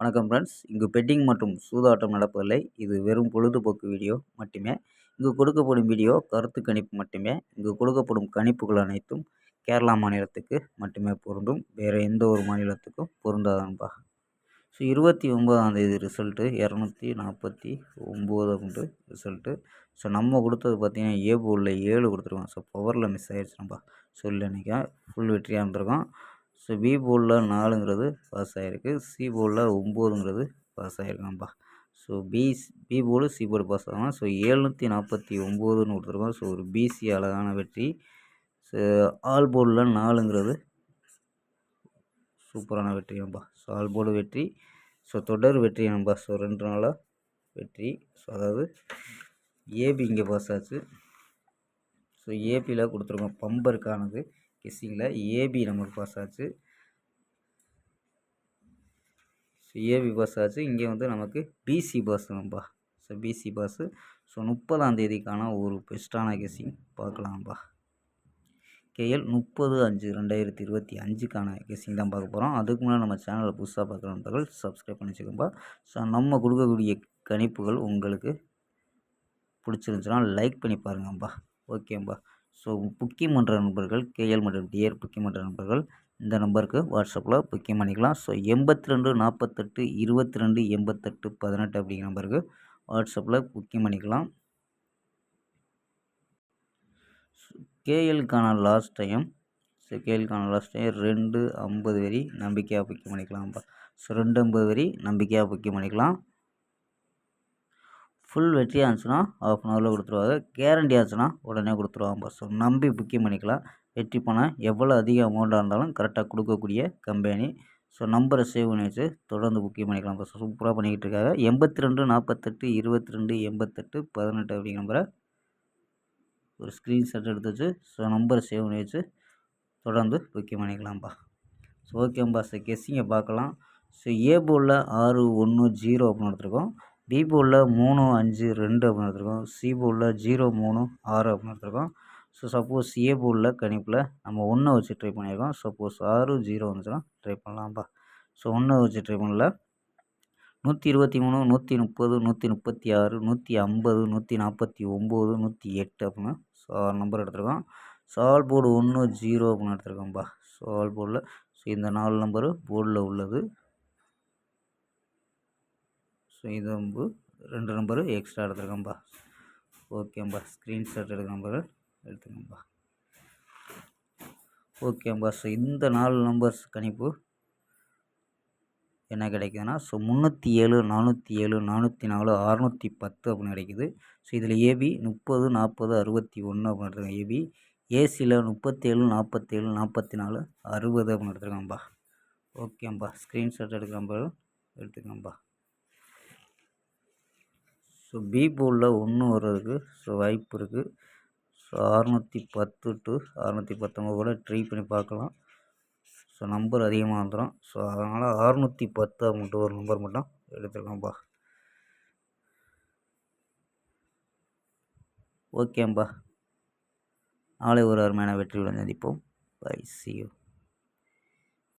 வணக்கம் ஃப்ரெண்ட்ஸ் இங்கு பெட்டிங் மற்றும் சூதாட்டம் நடப்பதில்லை. இது வெறும் பொழுதுபோக்கு வீடியோ மட்டுமே. இங்கு கொடுக்கப்படும் வீடியோ கருத்து கணிப்பு மட்டுமே. இங்கு கொடுக்கப்படும் கணிப்புகள் அனைத்தும் கேரளா மாநிலத்துக்கு மட்டுமே பொருந்தும். வேறு எந்த ஒரு மாநிலத்துக்கும் பொருந்தாதன்பா ஸோ இருபத்தி ஒம்பதாம் தேதி ரிசல்ட்டு இரநூத்தி நாற்பத்தி ஒம்பது அப்படின்ட்டு ரிசல்ட்டு ஸோ நம்ம கொடுத்தது பார்த்திங்கன்னா ஏ போர்டில் ஏழு கொடுத்துருக்கோம் ஸோ பவரில் மிஸ் ஆகிடுச்சுனப்பா சொல்லி நினைக்கிறேன் ஃபுல் வெற்றியாக இருந்திருக்கோம். ஸோ பி போர்டில் நாலுங்கிறது பாஸ் ஆகிருக்கு சி போர்டில் ஒம்போதுங்கிறது pass ஆகிருக்காம்பா so B B board C board pass ஆகலாம் ஸோ ஏழ்நூற்றி நாற்பத்தி ஒம்போதுன்னு கொடுத்துருக்கோம். ஸோ ஒரு பிசி அழகான வெற்றி. ஸோ ஆல் போர்டில் நாலுங்கிறது சூப்பரான வெற்றி நம்பா ஸோ ஆல் போர்டு வெற்றி. ஸோ தொடர் வெற்றி நம்பா ஸோ ரெண்டு நாளாக வெற்றி. ஸோ அதாவது ஏபி இங்கே பாஸ் ஆச்சு. ஸோ ஏபியில் கொடுத்துருக்கோம். பம்பருக்கானது கெஸ்ஸிங்கில் ஏபி நம்மளுக்கு பாஸ் ஆச்சு. ஸோ ஏபி பாஸ் ஆச்சு. இங்கே வந்து நமக்கு பிசி பாஸ் நம்பா ஸோ பிசி பாஸு. ஸோ முப்பதாம் தேதிக்கான ஒரு பெஸ்ட்டான கெஸ்ஸிங் பார்க்கலாம்ப்பா கேஎல் முப்பது அஞ்சு ரெண்டாயிரத்தி இருபத்தி அஞ்சுக்கான கெஸ்ஸிங் தான் பார்க்க போகிறோம் அதுக்கு முன்னாடி நம்ம சேனலை புதுசாக பார்க்குற நண்பர்கள் சப்ஸ்கிரைப் பண்ணி வச்சுக்கோம்பா. ஸோ நம்ம கொடுக்கக்கூடிய கணிப்புகள் உங்களுக்கு பிடிச்சிருந்துச்சுன்னா லைக் பண்ணி பாருங்கப்பா ஓகேம்பா. ஸோ புக்கிங் பண்ணுற நண்பர்கள் கேஎல் மற்றும் டிஆர் புக்கிங் பண்ணுற நண்பர்கள் இந்த நம்பருக்கு வாட்ஸ்அப்பில் புக்கிங் பண்ணிக்கலாம் ஸோ எண்பத்தி ரெண்டு நாற்பத்தெட்டு இருபத்தி ரெண்டு எண்பத்தெட்டு பதினெட்டு அப்படிங்கிற நம்பருக்கு வாட்ஸ்அப்பில் புக்கிங் பண்ணிக்கலாம் கேஎலுக்கான லாஸ்ட் டைம் ஸோ கேஎலுக்கான லாஸ்ட் டைம் ரெண்டு ஐம்பது வரி நம்பிக்கையாக புக்கிங் பண்ணிக்கலாம் ஸோ ரெண்டு ஐம்பது வரி நம்பிக்கையாக புக்கிங் பண்ணிக்கலாம் ஃபுல் வெற்றியாக இருந்துச்சுன்னா ஆஃப் அன் ஹவரில் கொடுத்துருவாங்க. கேரண்டி ஆச்சுன்னா உடனே கொடுத்துருவாங்க ஸோ நம்பி புக்கிங் பண்ணிக்கலாம். வெற்றி பணம் எவ்வளோ அதிக அமௌண்ட்டாக இருந்தாலும் கரெக்டாக கொடுக்கக்கூடிய கம்பெனி ஸோ நம்பரை சேவ் பண்ணி வச்சு தொடர்ந்து புக்கிங் பண்ணிக்கலாம் இப்போ சூப்பராக பண்ணிக்கிட்டு இருக்காங்க. எண்பத்தி ரெண்டு நாற்பத்தெட்டு இருபத்தி ரெண்டு எண்பத்தெட்டு பதினெட்டு அப்படிங்கிற நம்பரை ஒரு ஸ்க்ரீன்ஷாட் எடுத்து வச்சு ஸோ நம்பரை சேவ் பண்ணி வச்சு தொடர்ந்து புக்கிங் பண்ணிக்கலாம்ப்பா ஸோ ஓகேம்பா ஸோ கெஸ்ஸிங்கை பார்க்கலாம். ஸோ ஏ ஆறு ஒன்று ஜீரோ அப்படின்னு எடுத்துருக்கோம் பி போலில் மூணு அஞ்சு ரெண்டு அப்படின்னு எடுத்துருக்கோம். சி போலில் ஜீரோ மூணு ஆறு அப்படின்னு எடுத்துருக்கோம். ஸோ சப்போஸ் ஏ போலில் கணிப்பில் நம்ம ஒன்றை வச்சு ட்ரை பண்ணியிருக்கோம். சப்போஸ் ஆறு ஜீரோ வந்துச்சுன்னா ட்ரை பண்ணலாம்ப்பா ஸோ ஒன்றை வச்சு ட்ரை பண்ணல. நூற்றி இருபத்தி மூணு நூற்றி முப்பது நூற்றி முப்பத்தி ஆறு நூற்றி ஐம்பது நூற்றி நாற்பத்தி ஒம்பது நூற்றி எட்டு அப்படின்னு ஸோ ஆறு நம்பர் எடுத்துருக்கோம். சால் போர்டு ஒன்று ஜீரோ அப்படின்னு எடுத்துருக்கோம்ப்பா சால் போர்டில் ஸோ இந்த நாலு நம்பரு போர்டில் உள்ளது. ஸோ இது வந்து ரெண்டு நம்பரு எக்ஸ்ட்ரா எடுத்துருக்கேன்ப்பா ஓகேம்பா. ஸ்க்ரீன்ஷாட் எடுக்கிற நம்பரு எடுத்துக்கோம்பா. ஓகேம்பா. ஸோ இந்த நாலு நம்பர்ஸ் கணிப்பு என்ன கிடைக்குதுன்னா ஸோ முந்நூற்றி ஏழு நானூற்றி ஏழு நானூற்றி நாலு அறநூற்றி பத்து அப்படின்னு கிடைக்குது. ஸோ இதில் ஏபி முப்பது நாற்பது அறுபத்தி ஒன்று அப்படின்னு எடுத்துருக்கேன். ஏபி ஏசியில் முப்பத்தேழு நாற்பத்தேழு நாற்பத்தி நாலு அறுபது அப்படின்னு எடுத்துருக்கேன்ப்பா ஓகேம்பா. ஸ்க்ரீன்ஷாட் எடுக்கிற நம்பர் எடுத்துக்கோம்பா. ஸோ பி போலில் ஒன்று வர்றதுக்கு ஸோ வாய்ப்பு இருக்குது ஸோ அறநூற்றி பத்து டு அறநூற்றி பத்தொம்பது கூட ட்ரை பண்ணி பார்க்கலாம். ஸோ நம்பர் அதிகமாக வந்துடும் ஸோ அதனால் அறநூற்றி பத்து அப்படின்ட்டு ஒரு நம்பர் மட்டும் எடுத்துக்கலாம்ப்பா ஓகேம்பா நாளை ஒரு அருமையான வெற்றியுடன் சந்திப்போம். By C you